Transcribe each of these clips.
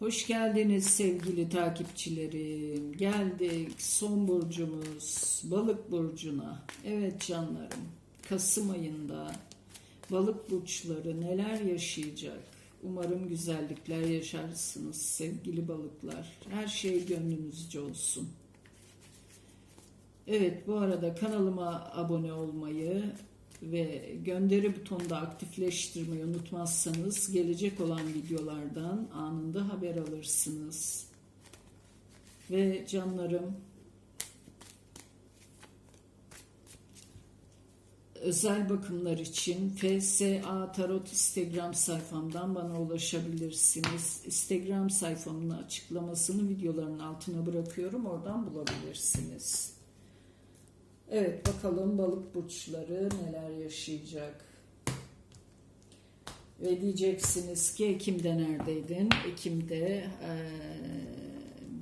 Hoş geldiniz sevgili takipçilerim. Geldik son burcumuz balık burcuna. Evet canlarım Kasım ayında balık burçları neler yaşayacak? Umarım güzellikler yaşarsınız sevgili balıklar. Her şey gönlünüzce olsun. Evet bu arada kanalıma abone olmayı ve gönderi butonunda aktifleştirmeyi unutmazsanız gelecek olan videolardan anında haber alırsınız. Ve canlarım özel bakımlar için FSA Tarot Instagram sayfamdan bana ulaşabilirsiniz. Instagram sayfamın açıklamasını videoların altına bırakıyorum. Oradan bulabilirsiniz. Evet bakalım balık burçları neler yaşayacak. Ve diyeceksiniz ki Ekim'de neredeydin? Ekim'de eee,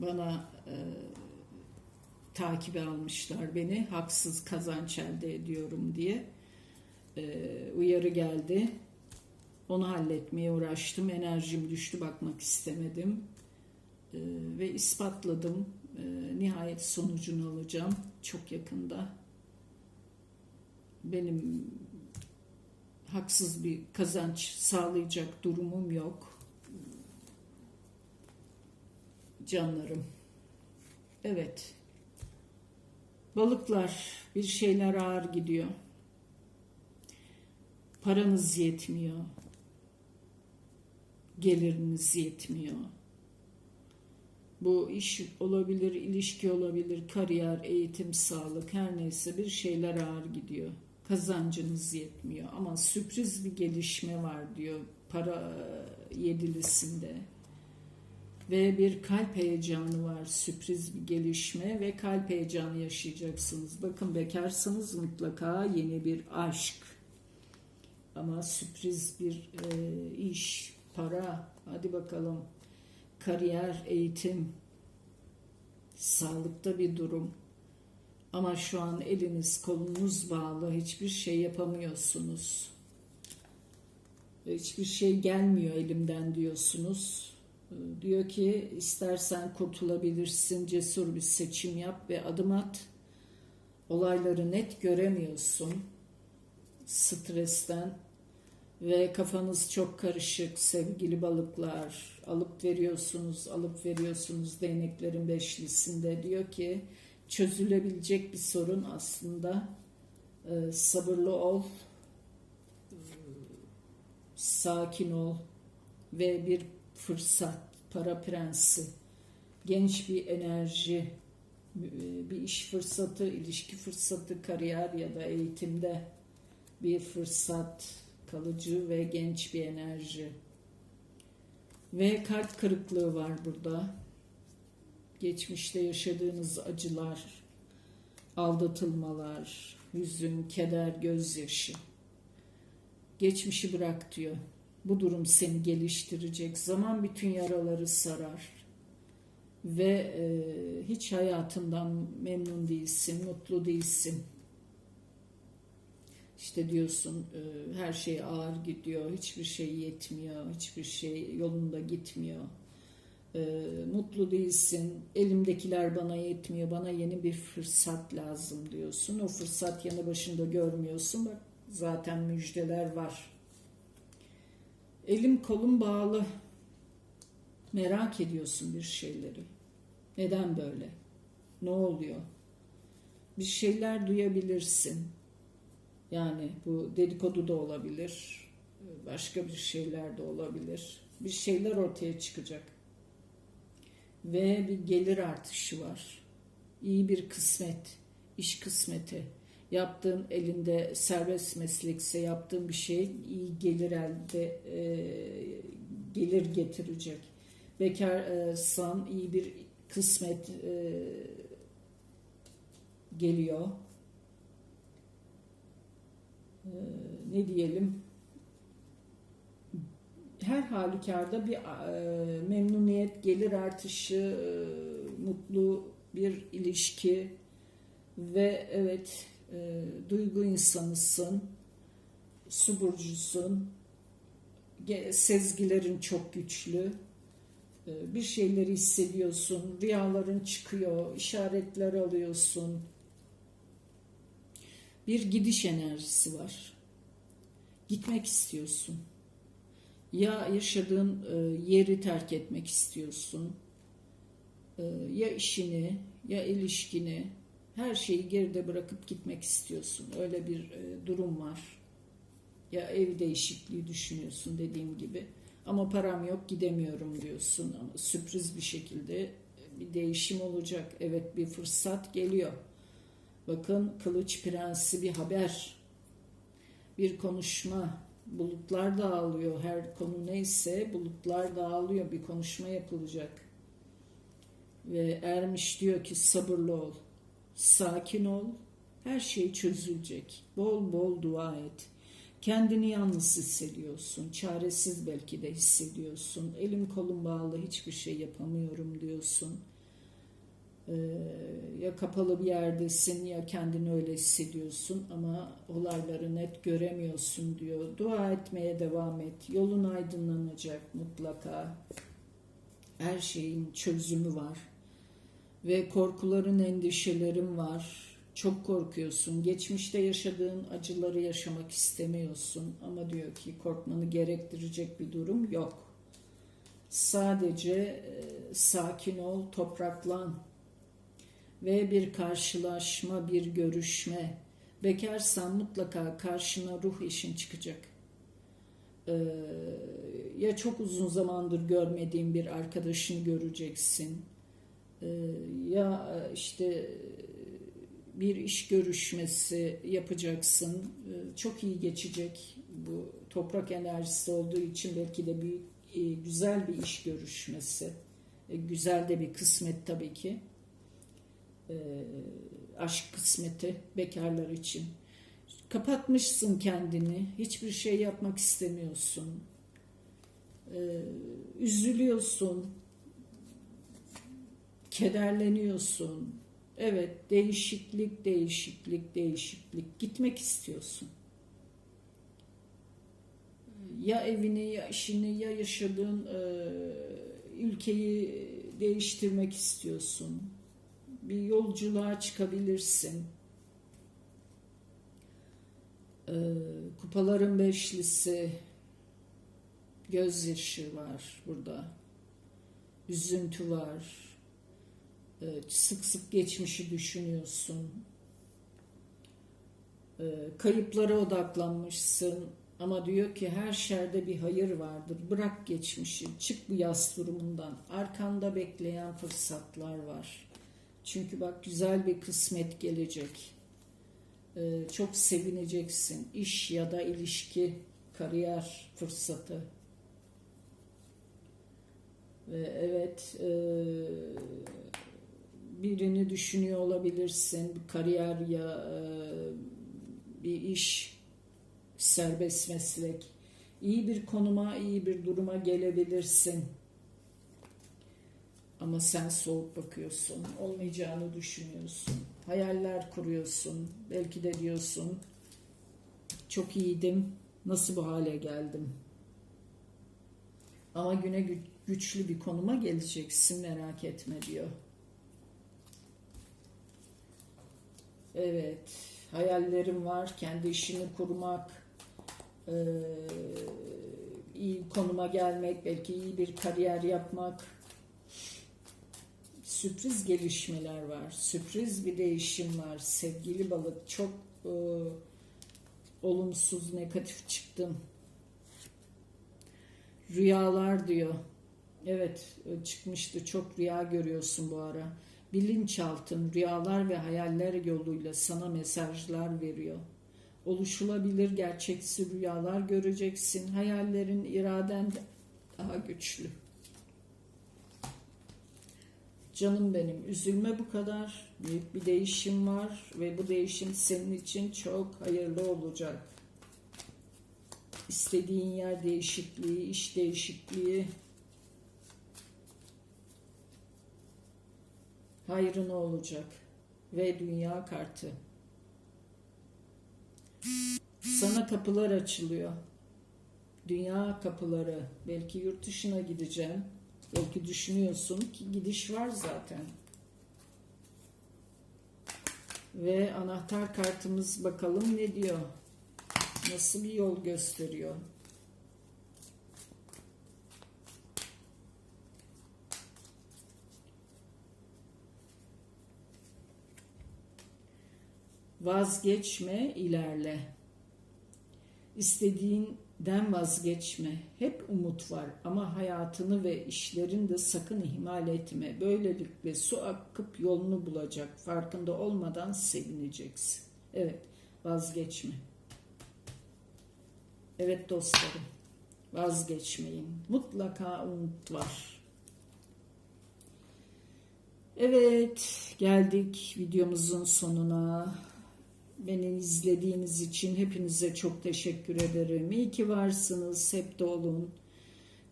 bana eee takibe almışlar beni. Haksız kazanç elde ediyorum diye. Eee, uyarı geldi. Onu halletmeye uğraştım. Enerjim düştü bakmak istemedim. Eee, ve ispatladım. Eee, nihayet sonucunu alacağım çok yakında. Benim haksız bir kazanç sağlayacak durumum yok. Canlarım. Evet. Balıklar bir şeyler ağır gidiyor. Paranız yetmiyor. Geliriniz yetmiyor. Bu iş olabilir, ilişki olabilir, kariyer, eğitim, sağlık her neyse bir şeyler ağır gidiyor. Kazancınız yetmiyor ama sürpriz bir gelişme var diyor para yedilisinde. Ve bir kalp heyecanı var, sürpriz bir gelişme ve kalp heyecanı yaşayacaksınız. Bakın bekarsanız mutlaka yeni bir aşk. Ama sürpriz bir e, iş, para, hadi bakalım kariyer, eğitim, sağlıkta bir durum. Ama şu an eliniz kolunuz bağlı, hiçbir şey yapamıyorsunuz. Hiçbir şey gelmiyor elimden diyorsunuz. Diyor ki istersen kurtulabilirsin, cesur bir seçim yap ve adım at. Olayları net göremiyorsun. Stresten ve kafanız çok karışık sevgili balıklar. Alıp veriyorsunuz, alıp veriyorsunuz değneklerin beşlisinde. Diyor ki çözülebilecek bir sorun aslında. Ee, sabırlı ol, sakin ol ve bir fırsat, para prensi, genç bir enerji, bir iş fırsatı, ilişki fırsatı, kariyer ya da eğitimde bir fırsat, kalıcı ve genç bir enerji. Ve kalp kırıklığı var burada. Geçmişte yaşadığınız acılar, aldatılmalar, hüzün, keder, gözyaşı. Geçmişi bırak diyor. Bu durum seni geliştirecek. Zaman bütün yaraları sarar. Ve e, hiç hayatından memnun değilsin, mutlu değilsin. İşte diyorsun e, her şey ağır gidiyor, hiçbir şey yetmiyor, hiçbir şey yolunda gitmiyor. E, mutlu değilsin, elimdekiler bana yetmiyor, bana yeni bir fırsat lazım diyorsun. O fırsat yanı başında görmüyorsun, bak zaten müjdeler var. Elim kolum bağlı, merak ediyorsun bir şeyleri. Neden böyle? Ne oluyor? Bir şeyler duyabilirsin yani bu dedikodu da olabilir, başka bir şeyler de olabilir. Bir şeyler ortaya çıkacak. Ve bir gelir artışı var. İyi bir kısmet, iş kısmeti. Yaptığın elinde serbest meslekse yaptığın bir şey iyi gelir elde e, gelir getirecek. Bekarsan iyi bir kısmet e, geliyor ee, ne diyelim her halükarda bir e, memnuniyet, gelir artışı, e, mutlu bir ilişki ve evet e, duygu insanısın, su burcusun, sezgilerin çok güçlü, Ee, Bir şeyleri hissediyorsun, rüyaların çıkıyor, işaretler alıyorsun. Bir gidiş enerjisi var. Gitmek istiyorsun. Ya yaşadığın e, yeri terk etmek istiyorsun. E, Ya işini, ya ilişkini, her şeyi geride bırakıp gitmek istiyorsun. Öyle bir e, durum var. Ya ev değişikliği düşünüyorsun dediğim gibi. Ama param yok gidemiyorum diyorsun. Ama sürpriz bir şekilde bir değişim olacak. Evet bir fırsat geliyor. Bakın Kılıç Prensi bir haber. Bir konuşma. Bulutlar dağılıyor. Her konu neyse bulutlar dağılıyor. Bir konuşma yapılacak. Ve Ermiş diyor ki sabırlı ol. Sakin ol. Her şey çözülecek. Bol bol dua et. Kendini yalnız hissediyorsun. Çaresiz belki de hissediyorsun. Elim kolum bağlı hiçbir şey yapamıyorum diyorsun. Ee, ya kapalı bir yerdesin ya kendini öyle hissediyorsun ama olayları net göremiyorsun diyor. Dua etmeye devam et. Yolun aydınlanacak mutlaka. Her şeyin çözümü var. Ve korkuların, endişelerin var. Çok korkuyorsun. Geçmişte yaşadığın acıları yaşamak istemiyorsun. Ama diyor ki korkmanı gerektirecek bir durum yok. Sadece e, sakin ol, topraklan ve bir karşılaşma, bir görüşme. Bekarsan mutlaka karşına ruh işin çıkacak. Ee, ya çok uzun zamandır görmediğin bir arkadaşını göreceksin. Ee, ya işte bir iş görüşmesi yapacaksın. Ee, Çok iyi geçecek. Bu toprak enerjisi olduğu için belki de büyük e, güzel bir iş görüşmesi. E, Güzel de bir kısmet tabii ki. Ee, Aşk kısmeti bekarlar için. Kapatmışsın kendini. Hiçbir şey yapmak istemiyorsun. Ee, Üzülüyorsun. Kederleniyorsun. Evet, değişiklik, değişiklik, değişiklik. Gitmek istiyorsun. Ya evini, ya işini, ya yaşadığın e, ülkeyi değiştirmek istiyorsun. Bir yolculuğa çıkabilirsin. E, kupaların beşlisi, gözyaşı var burada. Üzüntü var. Ee, sık sık geçmişi düşünüyorsun. Ee, Kayıplara odaklanmışsın ama diyor ki her şerde bir hayır vardır. Bırak geçmişi, çık bu yas durumundan. Arkanda bekleyen fırsatlar var. Çünkü bak güzel bir kısmet gelecek. Ee, Çok sevineceksin. İş ya da ilişki, kariyer fırsatı. Ve evet, e, birini düşünüyor olabilirsin. Bir kariyer ya e, bir iş, serbest meslek. İyi bir konuma, iyi bir duruma gelebilirsin. Ama sen soğuk bakıyorsun. Olmayacağını düşünüyorsun. Hayaller kuruyorsun. Belki de diyorsun çok iyiydim. Nasıl bu hale geldim? Ama güne gü- güçlü bir konuma geleceksin merak etme diyor. Evet, hayallerim var. Kendi işini kurmak, iyi konuma gelmek, belki iyi bir kariyer yapmak. Sürpriz gelişmeler var. Sürpriz bir değişim var. Sevgili balık çok eee, olumsuz, negatif çıktım. Rüyalar diyor. Evet çıkmıştı. Çok rüya görüyorsun bu ara. Bilinçaltın rüyalar ve hayaller yoluyla sana mesajlar veriyor. Oluşulabilir gerçeksi rüyalar göreceksin. Hayallerin, iraden daha güçlü. Canım benim üzülme bu kadar. Büyük bir değişim var ve bu değişim senin için çok hayırlı olacak. İstediğin yer değişikliği, iş değişikliği, hayrına olacak ve dünya kartı. Sana kapılar açılıyor. Dünya kapıları. Belki yurt dışına gideceğim. Belki düşünüyorsun ki gidiş var zaten. Ve anahtar kartımız bakalım ne diyor? Nasıl bir yol gösteriyor? Vazgeçme, ilerle. İstediğinden vazgeçme. Hep umut var ama hayatını ve işlerini de sakın ihmal etme. Böylelikle su akıp yolunu bulacak. Farkında olmadan sevineceksin. Evet, vazgeçme. Evet dostlarım, vazgeçmeyin. Mutlaka umut var. Evet, geldik videomuzun sonuna. Beni izlediğiniz için hepinize çok teşekkür ederim. İyi ki varsınız, hep de olun.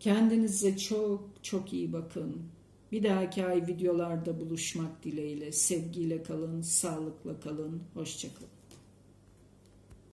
Kendinize çok çok iyi bakın. Bir dahaki ay videolarda buluşmak dileğiyle. Sevgiyle kalın, sağlıkla kalın, hoşçakalın.